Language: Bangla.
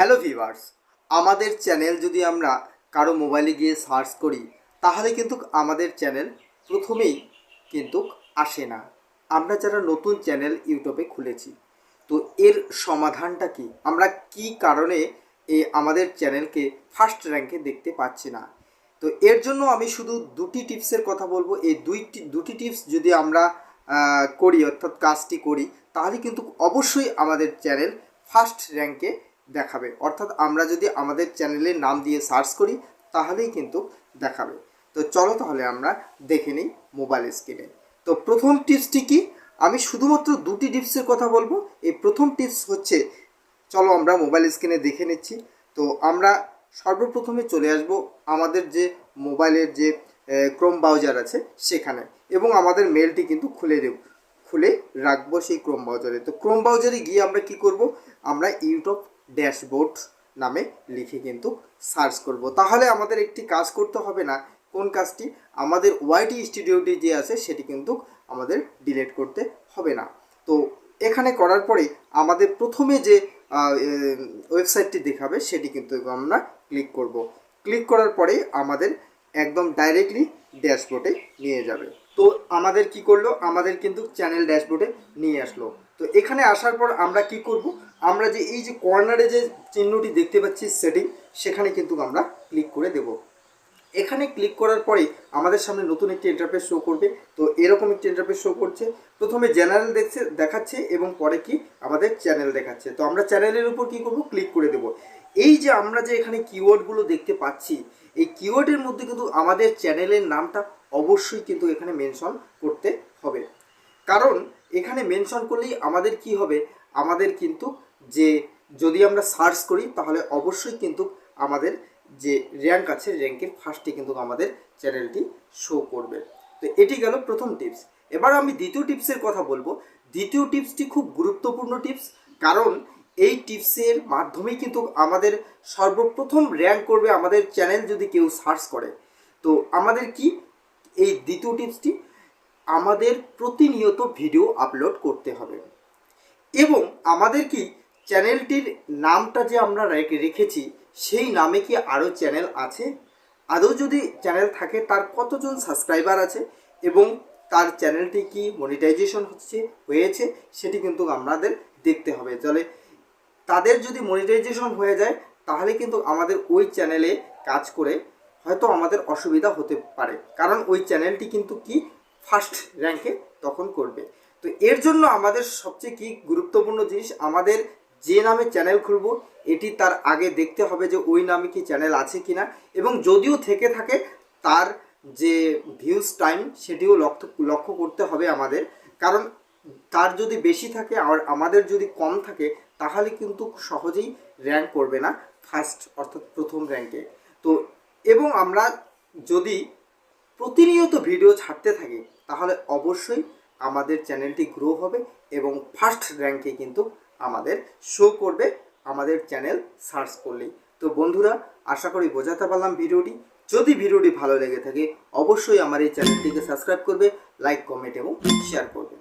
হ্যালো ভিভার্স আমাদের চ্যানেল যদি আমরা কারও মোবাইলে গিয়ে সার্চ করি, তাহলে কিন্তু আমাদের চ্যানেল প্রথমেই কিন্তু আসে না। আমরা যারা নতুন চ্যানেল ইউটিউবে খুলেছি, তো এর সমাধানটা কি? আমরা কি কারণে এই আমাদের চ্যানেলকে ফার্স্ট র্যাঙ্কে দেখতে পাচ্ছি না? তো এর জন্য আমি শুধু দুটি টিপসের কথা বলব। এই দুইটি, দুটি টিপস যদি আমরা করি, অর্থাৎ কাজটি করি, তাহলে কিন্তু অবশ্যই আমাদের চ্যানেল ফার্স্ট র্যাঙ্কে দেখাবে। অর্থাৎ আমরা যদি আমাদের চ্যানেলের নাম দিয়ে সার্চ করি, তাহলেই কিন্তু দেখাবে। তো চলো তাহলে আমরা দেখে নিই মোবাইল স্ক্রিনে। তো প্রথম টিপসটি কি? আমি শুধুমাত্র দুটি টিপসের কথা বলব। এই প্রথম টিপস হচ্ছে, চলো আমরা মোবাইল স্ক্রিনে দেখে নিচ্ছি। তো আমরা সর্বপ্রথমে চলে আসব আমাদের যে মোবাইলের যে ক্রোম ব্রাউজার আছে সেখানে। এবং আমাদের মেলটি কিন্তু খুলে দেব খুলে রাখব সেই ক্রোম ব্রাউজারে। তো ক্রোম ব্রাউজারে গিয়ে আমরা কি করব? আমরা ইউটিউব ড্যাশবোর্ড নামে লিখে কিন্তু সার্চ করব। তাহলে আমাদের একটি কাজ করতে হবে না। কোন কাজটি? আমাদের ওয়াইটি স্টুডিওটি যে আছে, সেটি কিন্তু আমাদের ডিলিট করতে হবে না। তো এখানে করার পরে আমাদের প্রথমে যে ওয়েবসাইটটি দেখাবে, সেটি কিন্তু আমরা ক্লিক করব। ক্লিক করার পরে আমাদের একদম ডাইরেক্টলি ড্যাশবোর্ডে নিয়ে যাবে। তো আমাদের কি করল? আমাদের কিন্তু চ্যানেল ড্যাশবোর্ডে নিয়ে আসলো। তো এখানে আসার পর আমরা কি করব? আমরা যে এই যে কর্নারে যে চিহ্নটি দেখতে পাচ্ছি সেটিং সেখানে কিন্তু আমরা ক্লিক করে দেবো। এখানে ক্লিক করার পরে আমাদের সামনে নতুন একটি ইন্টারফেস শো করবে। তো এরকম একটি ইন্টারফেস শো করছে। প্রথমে জেনারেল দেখছে, দেখাচ্ছে এবং পরে কি আমাদের চ্যানেল দেখাচ্ছে। তো আমরা চ্যানেলের উপর কি করব? ক্লিক করে দেব। এই যে আমরা যে এখানে কিওয়ার্ডগুলো দেখতে পাচ্ছি, এই কিওয়ার্ডের মধ্যে কিন্তু আমাদের চ্যানেলের নামটা অবশ্যই কিন্তু এখানে মেনশন করতে হবে। কারণ এখানে মেনশন করলেই আমাদের কি হবে? আমাদের কিন্তু যে, যদি আমরা সার্চ করি, তাহলে অবশ্যই কিন্তু আমাদের যে র্যাঙ্ক আছে র্যাঙ্কের ফার্স্টে কিন্তু আমাদের চ্যানেলটি শো করবে। তো এটি গেল প্রথম টিপস এবার আমি দ্বিতীয় টিপসের কথা বলব। দ্বিতীয় টিপসটি খুব গুরুত্বপূর্ণ টিপস কারণ এই টিপসের মাধ্যমেই কিন্তু আমাদের সর্বপ্রথম র্যাঙ্ক করবে আমাদের চ্যানেল যদি কেউ সার্চ করে। তো আমাদের কি? এই দ্বিতীয় টিপসটি আমাদের প্রতিনিয়ত ভিডিও আপলোড করতে হবে। এবং আমাদের কি চ্যানেলটির নামটা যে আমরা রেখে- রেখেছি, সেই নামে কি আরও চ্যানেল আছে? আদৌ যদি চ্যানেল থাকে, তার কতজন সাবস্ক্রাইবার আছে? এবং তার চ্যানেলটি কি মনিটাইজেশন হচ্ছে, হয়েছে, সেটি কিন্তু আমাদের দেখতে হবে। তাহলে তাদের যদি মনিটাইজেশন হয়ে যায়, তাহলে কিন্তু আমাদের ওই চ্যানেলে কাজ করে হয়তো আমাদের অসুবিধা হতে পারে। কারণ ওই চ্যানেলটি কিন্তু কি ফার্স্ট র্যাঙ্কে তখন করবে। তো এর জন্য আমাদের সবচেয়ে কি গুরুত্বপূর্ণ জিনিস, আমাদের যে নামে চ্যানেল খুলব, এটি তার আগে দেখতে হবে যে ওই নামে কি চ্যানেল আছে কি না এবং যদিও থেকে থাকে, তার যে ভিউজ টাইম সেটিও লক্ষ্য লক্ষ্য করতে হবে আমাদের। কারণ তার যদি বেশি থাকে আর আমাদের যদি কম থাকে, তাহলে কিন্তু সহজেই র্যাঙ্ক করবে না ফার্স্ট অর্থাৎ প্রথম র্যাঙ্কে তো, এবং আমরা যদি প্রতিনিয়ত ভিডিও ছাড়তে থাকি তাহলে অবশ্যই আমাদের চ্যানেলটি গ্রো হবে এবং ফার্স্ট র্যাঙ্কে কিন্তু আমাদের শো করবে আমাদের চ্যানেল সার্চ করলেই। তো বন্ধুরা, আশা করি বোঝাতে পারলাম ভিডিওটি। যদি ভিডিওটি ভালো লেগে থাকে, অবশ্যই আমার এই চ্যানেলটিকে সাবস্ক্রাইব করবে লাইক কমেন্ট এবং শেয়ার করবে।